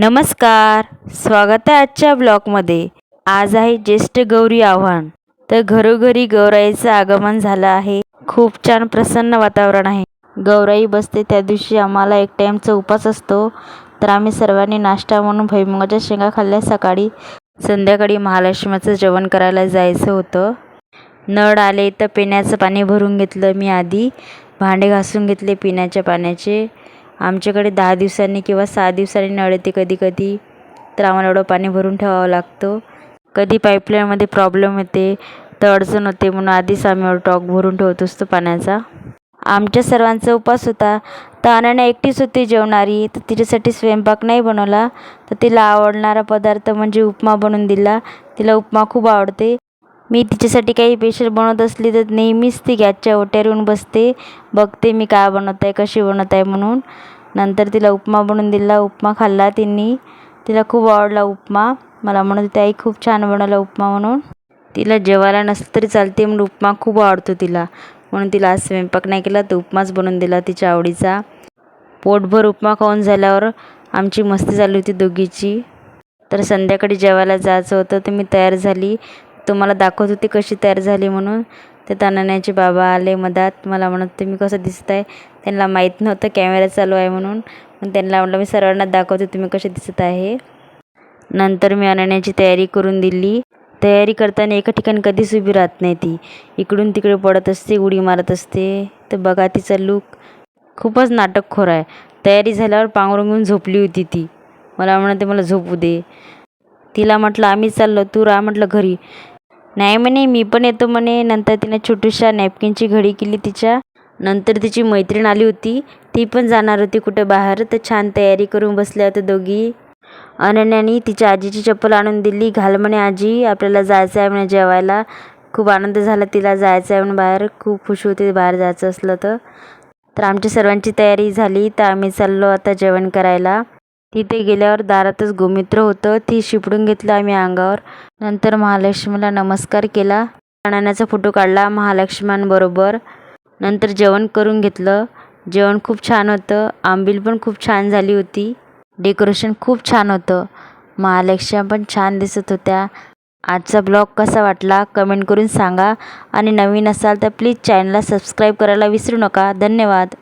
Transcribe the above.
नमस्कार स्वागत आहे आजच्या ब्लॉगमध्ये. आज आहे ज्येष्ठ गौरी आव्हान. तर घरोघरी गौराईचं आगमन झालं आहे. खूप छान प्रसन्न वातावरण आहे. गौराई बसते त्या दिवशी आम्हाला एक टाईमचा उपास असतो. तर आम्ही सर्वांनी नाश्ता म्हणून भुईमुगाच्या शेंगा खाल्ल्या. सकाळी संध्याकाळी महालक्ष्मीचं जेवण करायला जायचं होतं. नळ आले तर पिण्याचं पाणी भरून घेतलं मी आधी. भांडे घासून घेतले पिण्याच्या पाण्याचे. आमच्याकडे दहा दिवसांनी किंवा सहा दिवसांनी नळ येते कधी कधी. तर आम्हाला एवढं पाणी भरून ठेवावं लागतं. कधी पाईपलाईनमध्ये प्रॉब्लेम येते तर अडचण होते म्हणून आधीच आम्ही एवढं टॉक भरून ठेवत असतो पाण्याचा. आमच्या सर्वांचा उपास होता तर अनन्या एकटीच होती जेवणारी तर तिच्यासाठी स्वयंपाक नाही बनवला. तर तिला आवडणारा पदार्थ म्हणजे उपमा बनवून दिला. तिला उपमा खूप आवडते. मी तिच्यासाठी काही स्पेशल बनवत असली तर नेहमीच ती गॅसच्या ओट्यावर येऊन बसते. बघते मी काय बनवत आहे कशी बनवत आहे म्हणून. नंतर तिला उपमा बनवून दिला. उपमा खाल्ला तिने. तिला खूप आवडला उपमा. मला म्हणत होती आई खूप छान बनवला उपमा म्हणून. तिला जेवायला नसलं तरी चालते म्हणून उपमा खूप आवडतो तिला. म्हणून तिला आज स्वयंपाक नाही केला तर उपमाच बनवून दिला तिच्या आवडीचा. पोटभर उपमा खाऊन झाल्यावर आमची मस्ती चालू होती दोघीची. तर संध्याकाळी जेवायला जायचं होतं तर मी तयार झाली. तुम्हाला दाखवत होती कशी तयार झाली म्हणून. तर तानाण्याचे बाबा आले मधात. मला म्हणत तुम्ही मी कसं दिसत आहे त्यांना माहीत नव्हतं कॅमेरा चालू आहे म्हणून. मग त्यांना म्हटलं मी सर्वांना दाखवते तुम्ही कसे दिसत आहे? नंतर मी अनन्याची तयारी करून दिली. तयारी करताना एका ठिकाणी कधीच उभी राहत नाही ती इकडून तिकडे पडत असते उडी मारत असते. तर बघा तिचा लूक खूपच नाटकखोर आहे. तयारी झाल्यावर पांघरून घेऊन झोपली होती ती. मला म्हणते मला झोपू दे. तिला म्हटलं आम्ही चाललो. तू राहा म्हटलं घरी. नाही म्हणे मी पण येतो म्हणे. नंतर तिने छोटूशा नॅपकिनची घडी केली तिच्या. नंतर तिची मैत्रीण आली होती. ती पण जाणार होती कुठं बाहेर. तर छान तयारी करून बसल्या होत्या दोघी. अनन्यानी तिच्या आजीची चप्पल आणून दिली. घाल म्हणे आजी आपल्याला जायचं आहे म्हणे जेवायला. खूप आनंद झाला तिला जायचं आहे म्हणून बाहेर. खूप खुश होती बाहेर जायचं असलं तर. तर आमची सर्वांची तयारी झाली. तर आम्ही चाललो आता जेवण करायला. तिथे गेल्यावर दारातच गोमित्र होतं. ती शिपडून घेतलं आम्ही अंगावर. नंतर महालक्ष्मीला नमस्कार केला. प्राण्याचा फोटो काढला महालक्ष्म्यांबरोबर नंतर जेवण करून घेतलं. जेवण खूप छान होतं. आंबील पण खूप छान झाली होती. डेकोरेशन खूप छान होतं. महालक्ष्म्या पण छान दिसत होत्या. आजचा ब्लॉग कसा वाटला कमेंट करून सांगा. आणि नवीन असाल तर प्लीज चॅनलला सबस्क्राईब करायला विसरू नका. धन्यवाद.